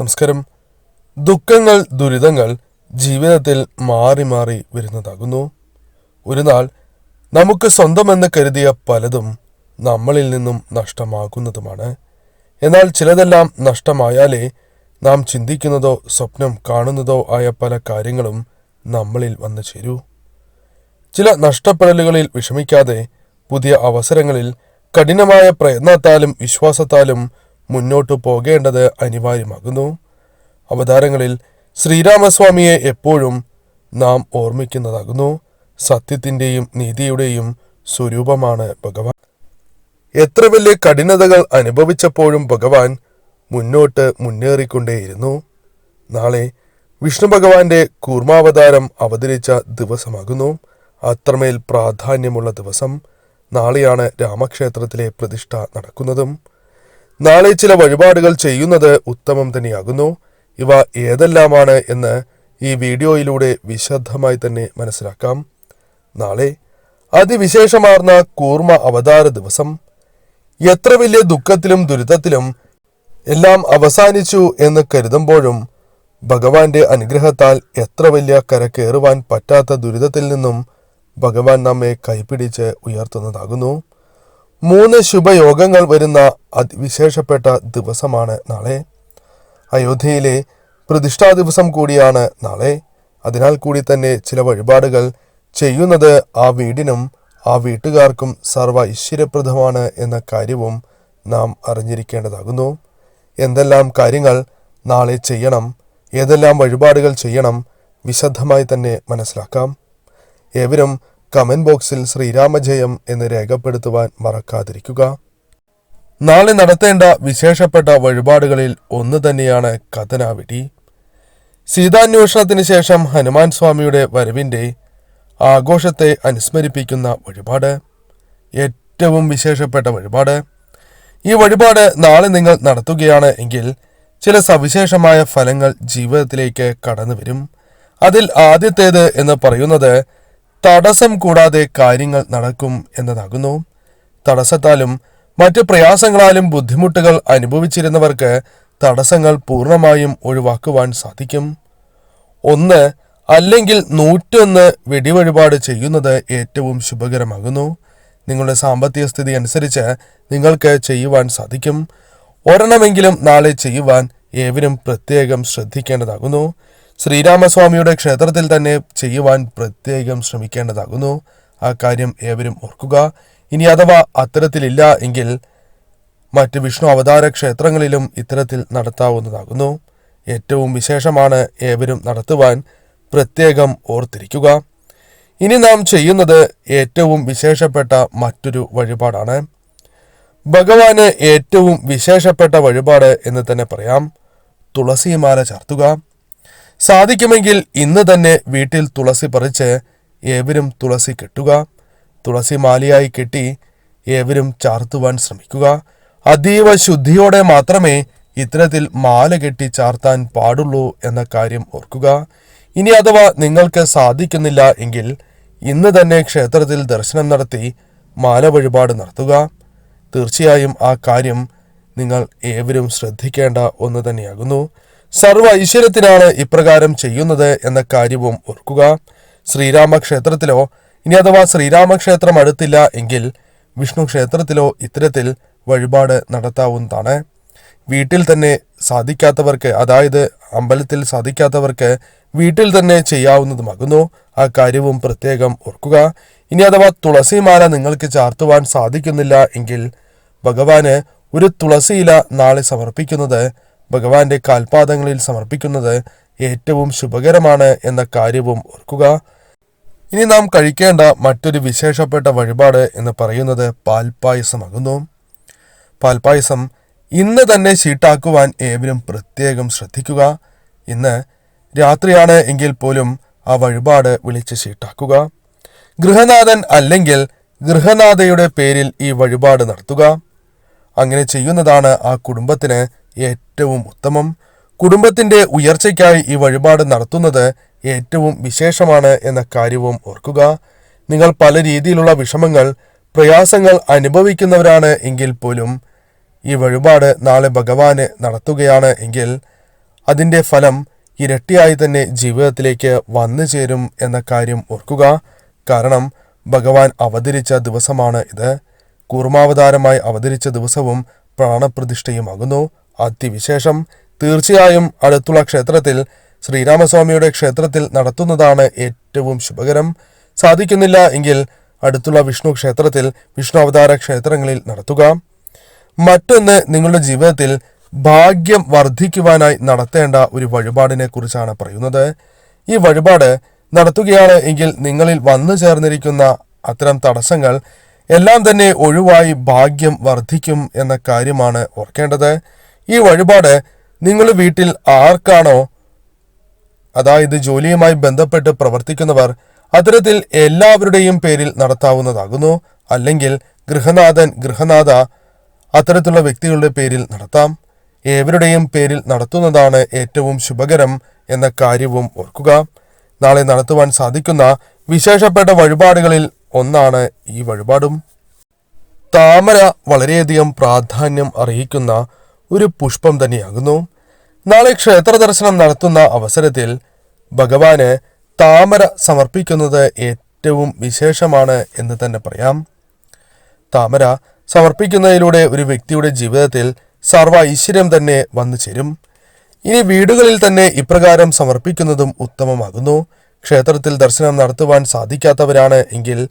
നമസ്കാരം. ദുഃഖങ്ങൾ ദുരിതങ്ങൾ ജീവിതത്തിൽ മാറി മാറി വരുന്നതാകുന്നു. ഒരു നാൾ നമുക്ക് സ്വന്തമെന്ന് കരുതിയ പലതും നമ്മളിൽ നിന്നും നഷ്ടമാകുന്നതുമാണ്. എന്നാൽ ചിലതെല്ലാം നഷ്ടമായാലേ നാം ചിന്തിക്കുന്നതോ സ്വപ്നം കാണുന്നതോ ആയ പല കാര്യങ്ങളും നമ്മളിൽ വന്നു ചേരൂ. ചില നഷ്ടപ്പെടലുകളിൽ വിഷമിക്കാതെ പുതിയ അവസരങ്ങളിൽ കഠിനമായ പ്രയത്നത്താലും വിശ്വാസത്താലും മുന്നോട്ടു പോകേണ്ടത് അനിവാര്യമാകുന്നു. അവതാരങ്ങളിൽ ശ്രീരാമസ്വാമിയെ എപ്പോഴും നാം ഓർമ്മിക്കുന്നതാകുന്നു. സത്യത്തിന്റെയും നീതിയുടെയും സ്വരൂപമാണ് ഭഗവാൻ. എത്ര വലിയ കഠിനതകൾ അനുഭവിച്ചപ്പോഴും ഭഗവാൻ മുന്നോട്ട് മുന്നേറിക്കൊണ്ടേയിരുന്നു. നാളെ വിഷ്ണു ഭഗവാന്റെ കൂർമാവതാരം അവതരിച്ച ദിവസമാകുന്നു. അത്രമേൽ പ്രാധാന്യമുള്ള ദിവസം. നാളെയാണ് രാമക്ഷേത്രത്തിലെ പ്രതിഷ്ഠ നടക്കുന്നതും. നാളെ ചില വഴിപാടുകൾ ചെയ്യുന്നത് ഉത്തമം തന്നെയാകുന്നു. ഇവ ഏതെല്ലാമാണ് എന്ന് ഈ വീഡിയോയിലൂടെ വിശദമായി തന്നെ മനസ്സിലാക്കാം. നാളെ അതിവിശേഷമാർന്ന കൂർമ്മ അവതാര ദിവസം. എത്ര വലിയ ദുഃഖത്തിലും ദുരിതത്തിലും എല്ലാം അവസാനിച്ചു എന്ന് കരുതുമ്പോഴും ഭഗവാന്റെ അനുഗ്രഹത്താൽ എത്ര വലിയ കര കയറുവാൻ പറ്റാത്ത ദുരിതത്തിൽ നിന്നും ഭഗവാൻ നമ്മെ കൈപിടിച്ച് ഉയർത്തുന്നതാകുന്നു. മൂന്ന് ശുഭയോഗങ്ങൾ വരുന്ന അതിവിശേഷപ്പെട്ട ദിവസമാണ് നാളെ. അയോധ്യയിലെ പ്രതിഷ്ഠാ ദിവസം കൂടിയാണ് നാളെ. അതിനാൽ കൂടി തന്നെ ചില വഴിപാടുകൾ ചെയ്യുന്നത് ആ വീടിനും ആ വീട്ടുകാർക്കും സർവ ഐശ്വര്യപ്രദമാണ് എന്ന കാര്യവും നാം അറിഞ്ഞിരിക്കേണ്ടതാകുന്നു. എന്തെല്ലാം കാര്യങ്ങൾ നാളെ ചെയ്യണം ഏതെല്ലാം വഴിപാടുകൾ ചെയ്യണം വിശദമായി തന്നെ മനസ്സിലാക്കാം. ഏവരും കമന്റ് ബോക്സിൽ ശ്രീരാമജയം എന്ന് രേഖപ്പെടുത്തുവാൻ മറക്കാതിരിക്കുക. നാളെ നടത്തേണ്ട വിശേഷപ്പെട്ട വഴിപാടുകളിൽ ഒന്ന് തന്നെയാണ് കഥനാവിടി സീതാന്വേഷണത്തിന് ശേഷം ഹനുമാൻ സ്വാമിയുടെ വരവിന്റെ ആഘോഷത്തെ അനുസ്മരിപ്പിക്കുന്ന വഴിപാട്. ഏറ്റവും വിശേഷപ്പെട്ട വഴിപാട്. ഈ വഴിപാട് നാളെ നിങ്ങൾ നടത്തുകയാണ് എങ്കിൽ ചില സവിശേഷമായ ഫലങ്ങൾ ജീവിതത്തിലേക്ക് കടന്നു വരും അതിൽ ആദ്യത്തേത് എന്ന് പറയുന്നത് തടസ്സം കൂടാതെ കാര്യങ്ങൾ നടക്കും എന്നതാകുന്നു. തടസ്സത്താലും മറ്റ് പ്രയാസങ്ങളാലും ബുദ്ധിമുട്ടുകൾ അനുഭവിച്ചിരുന്നവർക്ക് തടസ്സങ്ങൾ പൂർണമായും ഒഴിവാക്കുവാൻ സാധിക്കും. ഒന്ന് അല്ലെങ്കിൽ നൂറ്റൊന്ന് വെടിവഴിപാട് ചെയ്യുന്നത് ഏറ്റവും ശുഭകരമാകുന്നു. നിങ്ങളുടെ സാമ്പത്തിക സ്ഥിതി അനുസരിച്ച് നിങ്ങൾക്ക് ചെയ്യുവാൻ സാധിക്കും. ഒരെണ്ണമെങ്കിലും നാളെ ചെയ്യുവാൻ ഏവരും പ്രത്യേകം ശ്രദ്ധിക്കേണ്ടതാകുന്നു. ശ്രീരാമസ്വാമിയുടെ ക്ഷേത്രത്തിൽ തന്നെ ചെയ്യുവാൻ പ്രത്യേകം ശ്രമിക്കേണ്ടതാകുന്നു. ആ കാര്യം ഏവരും ഓർക്കുക. ഇനി അഥവാ അത്തരത്തിലില്ല എങ്കിൽ മറ്റ് വിഷ്ണു അവതാര ക്ഷേത്രങ്ങളിലും ഇത്തരത്തിൽ നടത്താവുന്നതാകുന്നു. ഏറ്റവും വിശേഷമാണ് ഏവരും നടത്തുവാൻ പ്രത്യേകം ഓർത്തിരിക്കുക. ഇനി നാം ചെയ്യുന്നത് ഏറ്റവും വിശേഷപ്പെട്ട മറ്റൊരു വഴിപാടാണ്. ഭഗവാന് ഏറ്റവും വിശേഷപ്പെട്ട വഴിപാട് എന്ന് തന്നെ പറയാം. തുളസിമാല ചാർത്തുക. സാധിക്കുമെങ്കിൽ ഇന്ന് തന്നെ വീട്ടിൽ തുളസി പറിച്ച് ഏവരും തുളസി കെട്ടുക തുളസി മാലയായി കെട്ടി ഏവരും ചാർത്തുവാൻ ശ്രമിക്കുക. അതീവ ശുദ്ധിയോടെ മാത്രമേ ഇത്തരത്തിൽ മാല കെട്ടി ചാർത്താൻ പാടുള്ളൂ എന്ന കാര്യം ഓർക്കുക. ഇനി അഥവാ നിങ്ങൾക്ക് സാധിക്കുന്നില്ല എങ്കിൽ ഇന്ന് തന്നെ ക്ഷേത്രത്തിൽ ദർശനം നടത്തി മാല വഴിപാട് നടത്തുക. തീർച്ചയായും ആ കാര്യം നിങ്ങൾ ഏവരും ശ്രദ്ധിക്കേണ്ട ഒന്ന് തന്നെയാകുന്നു. സർവ ഐശ്വര്യത്തിനാണ് ഇപ്രകാരം ചെയ്യുന്നത് എന്ന കാര്യവും ഓർക്കുക. ശ്രീരാമക്ഷേത്രത്തിലോ ഇനി അഥവാ ശ്രീരാമക്ഷേത്രം അടുത്തില്ല എങ്കിൽ വിഷ്ണു ക്ഷേത്രത്തിലോ ഇത്തരത്തിൽ വഴിപാട് നടത്താവുന്നതാണ്. വീട്ടിൽ തന്നെ സാധിക്കാത്തവർക്ക് അതായത് അമ്പലത്തിൽ സാധിക്കാത്തവർക്ക് വീട്ടിൽ തന്നെ ചെയ്യാവുന്നതുമാകുന്നു. ആ കാര്യവും പ്രത്യേകം ഓർക്കുക. ഇനി അഥവാ തുളസിമാല നിങ്ങൾക്ക് ചാർത്തുവാൻ സാധിക്കുന്നില്ല എങ്കിൽ ഭഗവാന് ഒരു തുളസിയില നാളെ സമർപ്പിക്കുന്നത് ഭഗവാന്റെ കാൽപാദങ്ങളിൽ സമർപ്പിക്കുന്നത് ഏറ്റവും ശുഭകരമാണ് എന്ന കാര്യവും ഓർക്കുക. ഇനി നാം കഴിക്കേണ്ട മറ്റൊരു വിശേഷപ്പെട്ട വഴിപാട് എന്ന് പറയുന്നത് പാൽപ്പായസമാകുന്നു പാൽപ്പായസം ഇന്ന് തന്നെ ഷീട്ടാക്കുവാൻ ഏവരും പ്രത്യേകം ശ്രദ്ധിക്കുക. ഇന്ന് രാത്രിയാണ് എങ്കിൽ പോലും ആ വഴിപാട് വിളിച്ച് ഷീട്ടാക്കുക ഗൃഹനാഥൻ അല്ലെങ്കിൽ ഗൃഹനാഥയുടെ പേരിൽ ഈ വഴിപാട് നടത്തുക. അങ്ങനെ ചെയ്യുന്നതാണ് ആ കുടുംബത്തിന് ഏറ്റവും ഉത്തമം. കുടുംബത്തിന്റെ ഉയർച്ചയ്ക്കായി ഈ വഴിപാട് നടത്തുന്നത് ഏറ്റവും വിശേഷമാണ് എന്ന കാര്യവും ഓർക്കുക. നിങ്ങൾ പല രീതിയിലുള്ള വിഷമങ്ങൾ പ്രയാസങ്ങൾ അനുഭവിക്കുന്നവരാണ് എങ്കിൽ പോലും ഈ വഴിപാട് നാളെ ഭഗവാന് നടത്തുകയാണ് എങ്കിൽ അതിന്റെ ഫലം ഇരട്ടിയായി തന്നെ ജീവിതത്തിലേക്ക് വന്നു ചേരും എന്ന കാര്യം ഓർക്കുക. കാരണം ഭഗവാൻ അവതരിച്ച ദിവസമാണ് ഇത്. കൂർമാവതാരമായി അവതരിച്ച ദിവസവും പ്രാണപ്രതിഷ്ഠയുമാകുന്നു. അതിവിശേഷം തീർച്ചയായും അടുത്തുള്ള ക്ഷേത്രത്തിൽ ശ്രീരാമസ്വാമിയുടെ ക്ഷേത്രത്തിൽ നടത്തുന്നതാണ് ഏറ്റവും ശുഭകരം. സാധിക്കുന്നില്ല എങ്കിൽ അടുത്തുള്ള വിഷ്ണു ക്ഷേത്രത്തിൽ വിഷ്ണു അവതാര ക്ഷേത്രങ്ങളിൽ നടത്തുക. മറ്റൊന്ന് നിങ്ങളുടെ ജീവിതത്തിൽ ഭാഗ്യം വർദ്ധിക്കുവാനായി നടത്തേണ്ട ഒരു വഴിപാടിനെ കുറിച്ചാണ് പറയുന്നത്. ഈ വഴിപാട് നടത്തുകയാണ് എങ്കിൽ നിങ്ങളിൽ വന്നു ചേർന്നിരിക്കുന്ന അത്തരം തടസ്സങ്ങൾ എല്ലാം തന്നെ ഒഴിവായി ഭാഗ്യം വർദ്ധിക്കും എന്ന കാര്യമാണ് ഓർക്കേണ്ടത്. ഈ വഴിപാട് നിങ്ങൾ വീട്ടിൽ ആർക്കാണോ അതായത് ജോലിയുമായി ബന്ധപ്പെട്ട് പ്രവർത്തിക്കുന്നവർ അത്തരത്തിൽ എല്ലാവരുടെയും പേരിൽ നടത്താവുന്നതാകുന്നു. അല്ലെങ്കിൽ ഗൃഹനാഥൻ ഗൃഹനാഥ അത്തരത്തിലുള്ള വ്യക്തികളുടെ പേരിൽ നടത്താം. ഏവരുടെയും പേരിൽ നടത്തുന്നതാണ് ഏറ്റവും ശുഭകരം എന്ന കാര്യവും ഓർക്കുക. നാളെ നടത്തുവാൻ സാധിക്കുന്ന വിശേഷപ്പെട്ട വഴിപാടുകളിൽ ഒന്നാണ് ഈ വഴിപാടും. താമര വളരെയധികം പ്രാധാന്യം അറിയിക്കുന്ന ഒരു പുഷ്പം തന്നെയാകുന്നു. നാളെ ക്ഷേത്ര ദർശനം നടത്തുന്ന അവസരത്തിൽ ഭഗവാന് താമര സമർപ്പിക്കുന്നത് ഏറ്റവും വിശേഷമാണ് എന്ന് തന്നെ പറയാം. താമര സമർപ്പിക്കുന്നതിലൂടെ ഒരു വ്യക്തിയുടെ ജീവിതത്തിൽ സർവ ഐശ്വര്യം തന്നെ വന്നു ചേരും. ഇനി വീടുകളിൽ തന്നെ ഇപ്രകാരം സമർപ്പിക്കുന്നതും ഉത്തമമാകുന്നു. ക്ഷേത്രത്തിൽ ദർശനം നടത്തുവാൻ സാധിക്കാത്തവരാണ് എങ്കിൽ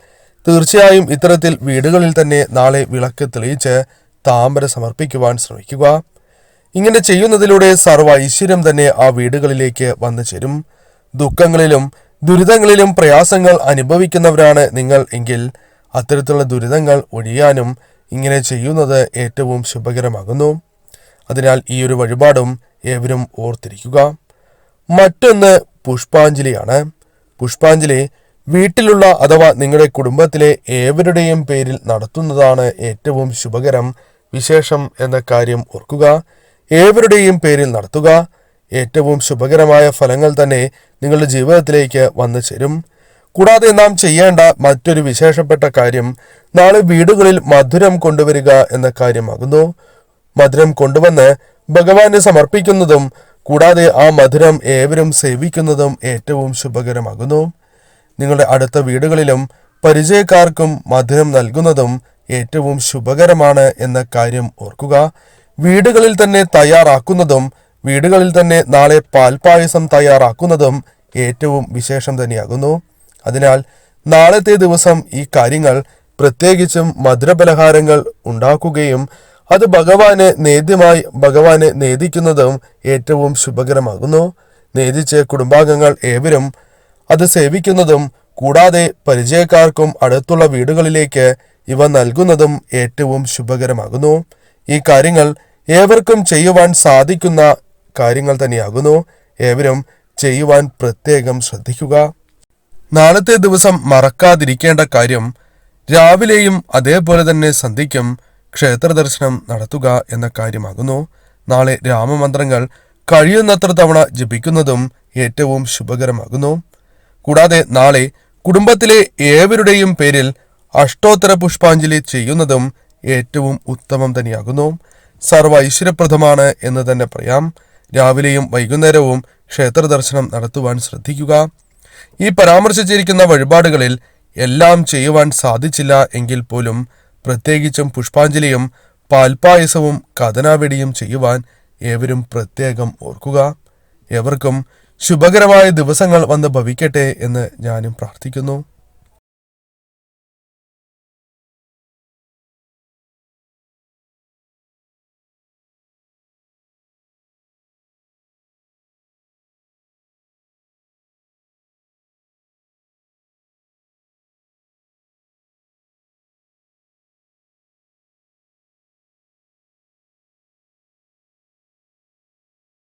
തീർച്ചയായും ഇത്തരത്തിൽ വീടുകളിൽ തന്നെ നാളെ വിളക്ക് തെളിയിച്ച് താമര സമർപ്പിക്കുവാൻ ശ്രമിക്കുക. ഇങ്ങനെ ചെയ്യുന്നതിലൂടെ സർവ ഐശ്വര്യം തന്നെ ആ വീടുകളിലേക്ക് വന്നു ചേരും. ദുഃഖങ്ങളിലും ദുരിതങ്ങളിലും പ്രയാസങ്ങൾ അനുഭവിക്കുന്നവരാണ് നിങ്ങൾ എങ്കിൽ അത്തരത്തിലുള്ള ദുരിതങ്ങൾ ഒഴിയാനും ഇങ്ങനെ ചെയ്യുന്നത് ഏറ്റവും ശുഭകരമാകുന്നു. അതിനാൽ ഈ ഒരു വഴിപാടും ഏവരും ഓർത്തിരിക്കുക. മറ്റൊന്ന് പുഷ്പാഞ്ജലിയാണ്. പുഷ്പാഞ്ജലി വീട്ടിലുള്ള അഥവാ നിങ്ങളുടെ കുടുംബത്തിലെ ഏവരുടെയും പേരിൽ നടത്തുന്നതാണ് ഏറ്റവും ശുഭകരം വിശേഷം എന്ന കാര്യം ഓർക്കുക. ഏവരുടെയും പേരിൽ നടത്തുക. ഏറ്റവും ശുഭകരമായ ഫലങ്ങൾ തന്നെ നിങ്ങളുടെ ജീവിതത്തിലേക്ക് വന്നു ചേരും. കൂടാതെ നാം ചെയ്യേണ്ട മറ്റൊരു വിശേഷപ്പെട്ട കാര്യം നാളെ വീടുകളിൽ മധുരം കൊണ്ടുവരിക എന്ന കാര്യമാകുന്നു. മധുരം കൊണ്ടുവന്ന് ഭഗവാന് സമർപ്പിക്കുന്നതും കൂടാതെ ആ മധുരം ഏവരും സേവിക്കുന്നതും ഏറ്റവും ശുഭകരമാകുന്നു. നിങ്ങളുടെ അടുത്ത വീടുകളിലും പരിചയക്കാർക്കും മധുരം നൽകുന്നതും ഏറ്റവും ശുഭകരമാണ് എന്ന കാര്യം ഓർക്കുക. വീടുകളിൽ തന്നെ തയ്യാറാക്കുന്നതും വീടുകളിൽ തന്നെ നാളെ പാൽപ്പായസം തയ്യാറാക്കുന്നതും ഏറ്റവും വിശേഷം തന്നെയാകുന്നു. അതിനാൽ നാളത്തെ ദിവസം ഈ കാര്യങ്ങൾ പ്രത്യേകിച്ചും മധുരപലഹാരങ്ങൾ ഉണ്ടാക്കുകയും അത് ഭഗവാന് നേദ്യമായി ഭഗവാന് നേദിക്കുന്നതും ഏറ്റവും ശുഭകരമാകുന്നു. നേദിച്ച് കുടുംബാംഗങ്ങൾ ഏവരും അത് സേവിക്കുന്നതും കൂടാതെ പരിചയക്കാർക്കും അടുത്തുള്ള വീടുകളിലേക്ക് ഇവ നൽകുന്നതും ഏറ്റവും ശുഭകരമാകുന്നു. ഈ കാര്യങ്ങൾ ഏവർക്കും ചെയ്യുവാൻ സാധിക്കുന്ന കാര്യങ്ങൾ തന്നെയാകുന്നു. ഏവരും ചെയ്യുവാൻ പ്രത്യേകം ശ്രദ്ധിക്കുക. നാളത്തെ ദിവസം മറക്കാതിരിക്കേണ്ട കാര്യം രാവിലെയും അതേപോലെ തന്നെ സന്ധ്യയ്ക്കും ക്ഷേത്ര ദർശനം നടത്തുക എന്ന കാര്യമാകുന്നു. നാളെ രാമമന്ത്രങ്ങൾ കഴിയുന്നത്ര തവണ ജപിക്കുന്നതും ഏറ്റവും ശുഭകരമാകുന്നു. കൂടാതെ നാളെ കുടുംബത്തിലെ ഏവരുടെയും പേരിൽ അഷ്ടോത്തര പുഷ്പാഞ്ജലി ചെയ്യുന്നതും ഏറ്റവും ഉത്തമം തന്നെയാകുന്നു. സർവ ഐശ്വര്യപ്രദമാണ് എന്ന് തന്നെ പറയാം. രാവിലെയും വൈകുന്നേരവും ക്ഷേത്ര ദർശനം നടത്തുവാൻ ശ്രദ്ധിക്കുക. ഈ പരാമർശിച്ചിരിക്കുന്ന വഴിപാടുകളിൽ എല്ലാം ചെയ്യുവാൻ സാധിച്ചില്ല എങ്കിൽ പോലും പ്രത്യേകിച്ചും പുഷ്പാഞ്ജലിയും പാൽപായസവും കഥനാവെടിയും ചെയ്യുവാൻ ഏവരും പ്രത്യേകം ഓർക്കുക. ഏവർക്കും ശുഭകരമായ ദിവസങ്ങൾ വന്ന് ഭവിക്കട്ടെ എന്ന് ഞാനും പ്രാർത്ഥിക്കുന്നു.